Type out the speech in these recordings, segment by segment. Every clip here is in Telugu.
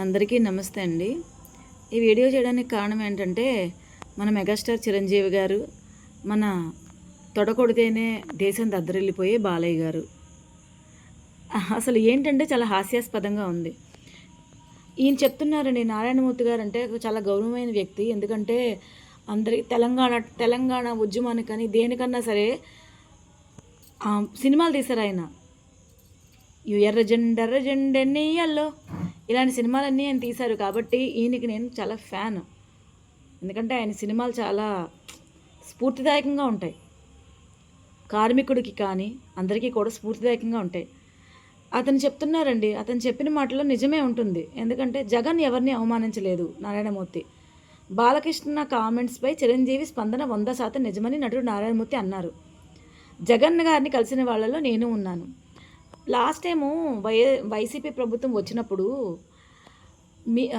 అందరికీ నమస్తే అండి. ఈ వీడియో చేయడానికి కారణం ఏంటంటే మన మెగాస్టార్ చిరంజీవి గారు మన తొడకొడితేనే దేశం దద్దరిల్లిపోయే బాలయ్య గారు. అసలు ఏంటంటే చాలా హాస్యాస్పదంగా ఉంది. ఈయన చెప్తున్నారండి నారాయణమూర్తి గారు అంటే చాలా గౌరవమైన వ్యక్తి. ఎందుకంటే అందరి తెలంగాణ తెలంగాణ ఉద్యమానికి కానీ దేనికన్నా సరే సినిమాలు తీశారు ఆయన. యు ఎర్రజెండ ఎర్రజెండెన్నీయల్లో ఇలాంటి సినిమాలన్నీ ఆయన తీశారు కాబట్టి ఈయనకి నేను చాలా ఫ్యాన్. ఎందుకంటే ఆయన సినిమాలు చాలా స్ఫూర్తిదాయకంగా ఉంటాయి. కార్మికుడికి కానీ అందరికీ కూడా స్ఫూర్తిదాయకంగా ఉంటాయి. అతను చెప్తున్నారండి అతను చెప్పిన మాటలో నిజమే ఉంటుంది. ఎందుకంటే జగన్ ఎవరిని అవమానించలేదు నారాయణమూర్తి. బాలకృష్ణ కామెంట్స్పై చిరంజీవి స్పందన వంద శాతం నిజమని నటుడు నారాయణమూర్తి అన్నారు. జగన్ గారిని కలిసిన వాళ్ళలో నేను ఉన్నాను. లాస్ట్ టైము వై వైసీపీ ప్రభుత్వం వచ్చినప్పుడు మీ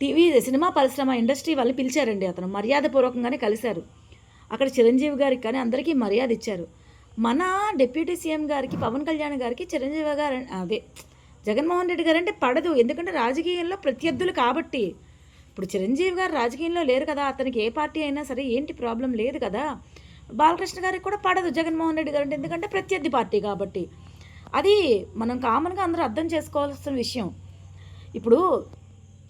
టీవీ సినిమా పరిశ్రమ ఇండస్ట్రీ వాళ్ళని పిలిచారండి అతను. మర్యాదపూర్వకంగానే కలిశారు. అక్కడ చిరంజీవి గారికి కానీ అందరికీ మర్యాద ఇచ్చారు. మన డిప్యూటీ సీఎం గారికి పవన్ కళ్యాణ్ గారికి చిరంజీవి గారు అదే జగన్మోహన్ రెడ్డి గారు అంటే పడదు. ఎందుకంటే రాజకీయంలో ప్రత్యర్థులు కాబట్టి. ఇప్పుడు చిరంజీవి గారు రాజకీయంలో లేరు కదా. అతనికి ఏ పార్టీ అయినా సరే ఏంటి ప్రాబ్లం లేదు కదా. బాలకృష్ణ గారికి కూడా పడదు జగన్మోహన్ రెడ్డి గారు అంటే ఎందుకంటే ప్రత్యర్థి పార్టీ కాబట్టి. అది మనం కామన్గా అందరూ అర్థం చేసుకోవాల్సిన విషయం. ఇప్పుడు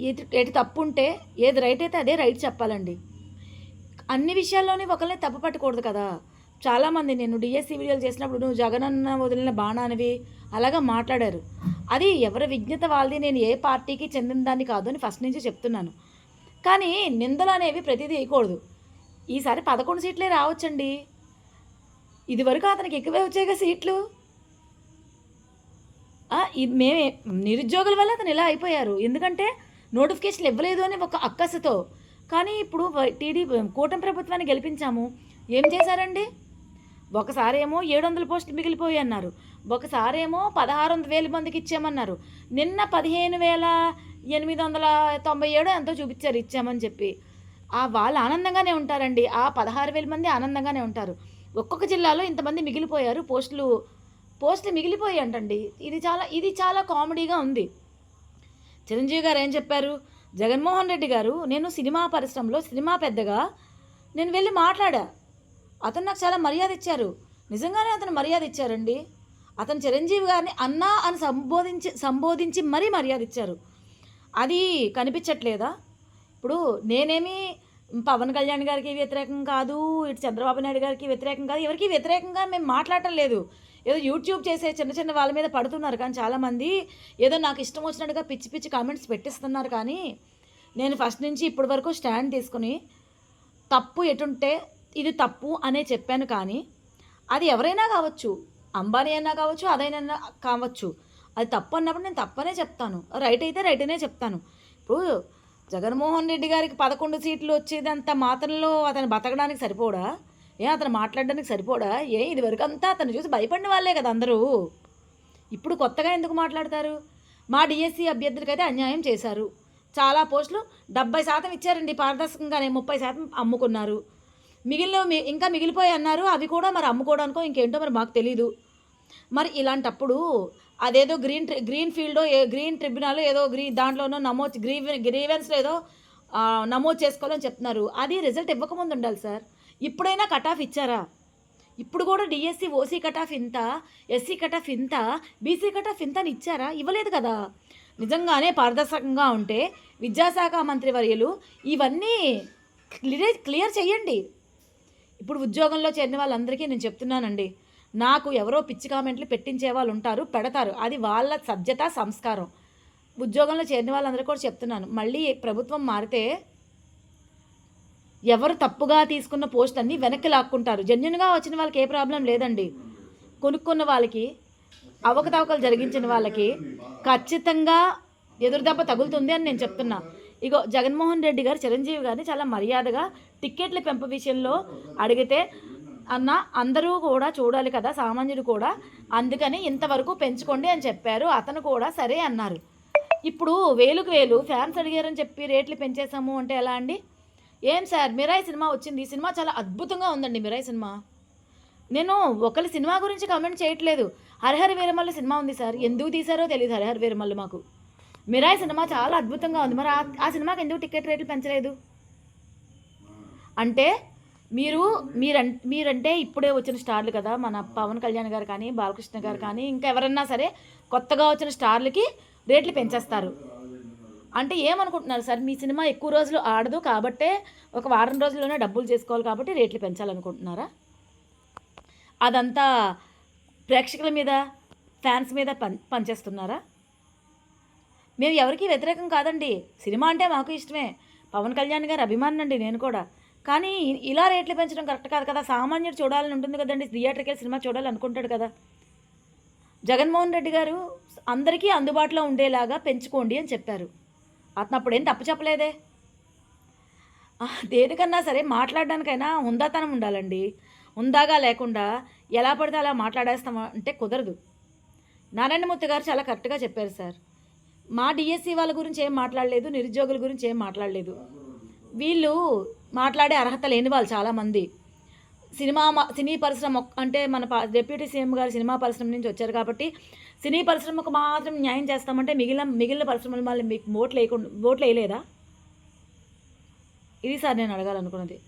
ఏది ఏది తప్పు ఉంటే ఏది రైట్ అయితే అదే రైట్ చెప్పాలండి. అన్ని విషయాల్లోని ఒకరిని తప్పు పట్టకూడదు కదా. చాలామంది నేను డిఎస్సి వీడియోలు చేసినప్పుడు నువ్వు జగనన్న వదిలిన బాణానివి అలాగా మాట్లాడారు. అది ఎవరి విజ్ఞత వాళ్ళది నేను ఏ పార్టీకి చెందిన దాన్ని కాదు అని ఫస్ట్ నుంచి చెప్తున్నాను. కానీ నిందలు అనేవి ప్రతిదీ వేయకూడదు. ఈసారి పదకొండు సీట్లే రావచ్చండి. ఇదివరకు అతనికి ఎక్కువే వచ్చాయిగా సీట్లు. ఇది మేమే నిరుద్యోగుల వల్ల అతను ఇలా అయిపోయారు. ఎందుకంటే నోటిఫికేషన్ ఇవ్వలేదు అని ఒక అక్కసతో. కానీ ఇప్పుడు టీడీపీ కూటమి ప్రభుత్వాన్ని గెలిపించాము. ఏం చేశారండి? ఒకసారేమో ఏడు వందల పోస్టులు మిగిలిపోయి అన్నారు ఒకసారి ఏమో పదహారు వందల వేల మందికి ఇచ్చామన్నారు నిన్న పదిహేను వేల ఎనిమిది వందల తొంభై ఏడు ఎంతో చూపించారు ఇచ్చామని చెప్పి. ఆ వాళ్ళు ఆనందంగానే ఉంటారండి. ఆ పదహారు వేల మంది ఆనందంగానే ఉంటారు. ఒక్కొక్క జిల్లాలో ఇంతమంది మిగిలిపోయారు. పోస్టులు పోస్టులు మిగిలిపోయి అంటండి. ఇది చాలా ఇది చాలా కామెడీగా ఉంది. చిరంజీవి గారు ఏం చెప్పారు? జగన్మోహన్ రెడ్డి గారు నేను సినిమా పరిశ్రమలో సినిమా పెద్దగా నేను వెళ్ళి మాట్లాడా? అతను నాకు చాలా మర్యాద ఇచ్చారు. నిజంగానే అతను మర్యాద ఇచ్చారండి. అతను చిరంజీవి గారిని అన్నా అని సంబోధించి సంబోధించి మరీ మర్యాద ఇచ్చారు. అది కనిపించట్లేదా? ఇప్పుడు నేనేమి పవన్ కళ్యాణ్ గారికి వ్యతిరేకం కాదు ఇటు చంద్రబాబు నాయుడు గారికి వ్యతిరేకం కాదు ఎవరికి వ్యతిరేకంగా మేము మాట్లాడటం లేదు. ఏదో యూట్యూబ్ చేసే చిన్న చిన్న వాళ్ళ మీద పడుతున్నారు కానీ చాలామంది ఏదో నాకు ఇష్టం వచ్చినట్టుగా పిచ్చి పిచ్చి కామెంట్స్ పెట్టిస్తున్నారు కానీ నేను ఫస్ట్ నుంచి ఇప్పటి వరకు స్టాండ్ తీసుకుని తప్పు ఎటుంటే ఇది తప్పు అనే చెప్పాను కానీ అది ఎవరైనా కావచ్చు అంబానీ అయినా కావచ్చు అదైనా కావచ్చు. అది తప్పు అన్నప్పుడు నేను తప్పనే చెప్తాను. రైట్ అయితే రైట్నే చెప్తాను. ఇప్పుడు జగన్మోహన్ రెడ్డి గారికి పదకొండు సీట్లు వచ్చేదంత మాత్రంలో అతను బతకడానికి సరిపోడా? ఏ అతను మాట్లాడడానికి సరిపోడా? ఏ ఇదివరకు అంతా అతను చూసి భయపడిన వాళ్ళే కదా అందరూ. ఇప్పుడు కొత్తగా ఎందుకు మాట్లాడతారు? మా డిఎస్సి అభ్యర్థులకైతే అన్యాయం చేశారు. చాలా పోస్టులు డెబ్బై శాతం ఇచ్చారండి పారదర్శకంగానే ముప్పై శాతం అమ్ముకున్నారు. మిగిలిన మి- ఇంకా మిగిలిపోయి అన్నారు అవి కూడా మరి అమ్ముకోవడానికో ఇంకేంటో మరి మాకు తెలీదు. మరి ఇలాంటప్పుడు అదేదో గ్రీన్ ట్రి- గ్రీన్ ఫీల్డో ఏ గ్రీన్ ట్రిబ్యునల్ ఏదో గ్రీన్ దాంట్లోనో నమోదు గ్రీవ్ గ్రీవెన్స్లో ఏదో నమోదు చేసుకోవాలని చెప్తున్నారు. అది రిజల్ట్ ఇవ్వకముందు ఉండాలి సార్. ఇప్పుడైనా కట్ ఆఫ్ ఇచ్చారా? ఇప్పుడు కూడా డిఎస్సి ఓసీ కట్ ఆఫ్ ఇంత ఎస్సీ కట్ ఆఫ్ ఇంత బీసీ కట్ ఆఫ్ ఇంత అని ఇచ్చారా? ఇవ్వలేదు కదా. నిజంగానే పారదర్శకంగా ఉంటే విద్యాశాఖ మంత్రి వర్యులు ఇవన్నీ క్లియర్ క్లియర్ చేయండి ఇప్పుడు ఉద్యోగంలో చేరిన వాళ్ళందరికీ నేను చెప్తున్నానండి. నాకు ఎవరో పిచ్చి కామెంట్లు పెట్టించే వాళ్ళు ఉంటారు పెడతారు. అది వాళ్ళ సభ్యత సంస్కారం. ఉద్యోగంలో చేరిన వాళ్ళందరూ కూడా చెప్తున్నాను. మళ్ళీ ప్రభుత్వం మారితే ఎవరు తప్పుగా తీసుకున్న పోస్ట్ అన్ని వెనక్కి లాక్కుంటారు. జెన్యున్గా వచ్చిన వాళ్ళకి ఏ ప్రాబ్లం లేదండి. కొనుక్కున్న వాళ్ళకి అవకతవకలు జరిగించిన వాళ్ళకి ఖచ్చితంగా ఎదురుదెబ్బ తగులుతుంది అని నేను చెప్తున్నా. ఇగో జగన్మోహన్ రెడ్డి గారు చిరంజీవి గారిని చాలా మర్యాదగా టిక్కెట్ల పెంపు విషయంలో అడిగితే అన్న అందరూ కూడా చూడాలి కదా సామాన్యుడు కూడా. అందుకని ఇంతవరకు పెంచుకోండి అని చెప్పారు. అతను కూడా సరే అన్నారు. ఇప్పుడు వేలుకు వేలు ఫ్యాన్స్ అడిగారని చెప్పి రేట్లు పెంచేసాము అంటే ఎలా అండి? ఏం సార్ మిరాయి సినిమా వచ్చింది. ఈ సినిమా చాలా అద్భుతంగా ఉందండి మిరాయి సినిమా. నేను ఒకరి సినిమా గురించి కామెంట్ చేయట్లేదు. హరిహర వీరమల్ల సినిమా ఉంది సార్. ఎందుకు తీశారో తెలియదు హరిహర వీరమల్ల మాకు. మిరాయి సినిమా చాలా అద్భుతంగా ఉంది. మరి ఆ- ఆ సినిమాకి ఎందుకు టికెట్ రేట్లు పెంచలేదు? అంటే మీరు మీరం మీరంటే ఇప్పుడే వచ్చిన స్టార్లు కదా మన పవన్ కళ్యాణ్ గారు కానీ బాలకృష్ణ గారు కానీ ఇంకా ఎవరన్నా సరే కొత్తగా వచ్చిన స్టార్లకి రేట్లు పెంచేస్తారు. అంటే ఏమనుకుంటున్నారు సార్? మీ సినిమా ఎక్కువ రోజులు ఆడదు కాబట్టే ఒక వారం రోజుల్లోనే డబ్బులు చేసుకోవాలి కాబట్టి రేట్లు పెంచాలనుకుంటున్నారా? అదంతా ప్రేక్షకుల మీద ఫ్యాన్స్ మీద పం పనిచేస్తున్నారా? మేము ఎవరికి వ్యతిరేకం కాదండి. సినిమా అంటే మాకు ఇష్టమే. పవన్ కళ్యాణ్ గారు అభిమానండి నేను కూడా. కానీ ఇలా రేట్లు పెంచడం కరెక్ట్ కాదు కదా. సామాన్యుడు చూడాలని ఉంటుంది కదండి. థియేటర్కి సినిమా చూడాలనుకుంటాడు కదా. జగన్మోహన్ రెడ్డి గారు అందరికీ అందుబాటులో ఉండేలాగా పెంచుకోండి అని చెప్పారు. అతను అప్పుడేం తప్పు చెప్పలేదే? దేనికన్నా సరే మాట్లాడడానికైనా హుందాతనం ఉండాలండి. హుందాగా లేకుండా ఎలా పడితే అలా మాట్లాడేస్తామా అంటే కుదరదు. నారాయణమూర్తి గారు చాలా కరెక్ట్గా చెప్పారు సార్. మా డిఎస్సి వాళ్ళ గురించి ఏం మాట్లాడలేదు నిరుద్యోగుల గురించి ఏం మాట్లాడలేదు. వీళ్ళు మాట్లాడే అర్హత లేని వాళ్ళు చాలామంది. సినిమా సినీ పరిశ్రమ అంటే మన పా- డిప్యూటీ సీఎం గారు సినిమా పరిశ్రమ నుంచి వచ్చారు కాబట్టి సినీ పరిశ్రమకు మాత్రం న్యాయం చేస్తామంటే మిగిలిన మిగిలిన పరిశ్రమలు మళ్ళీ మీకు ఓట్లు వేయకుండా ఓట్లు వేయలేదా? ఇది సార్ నేను అడగాలనుకున్నది.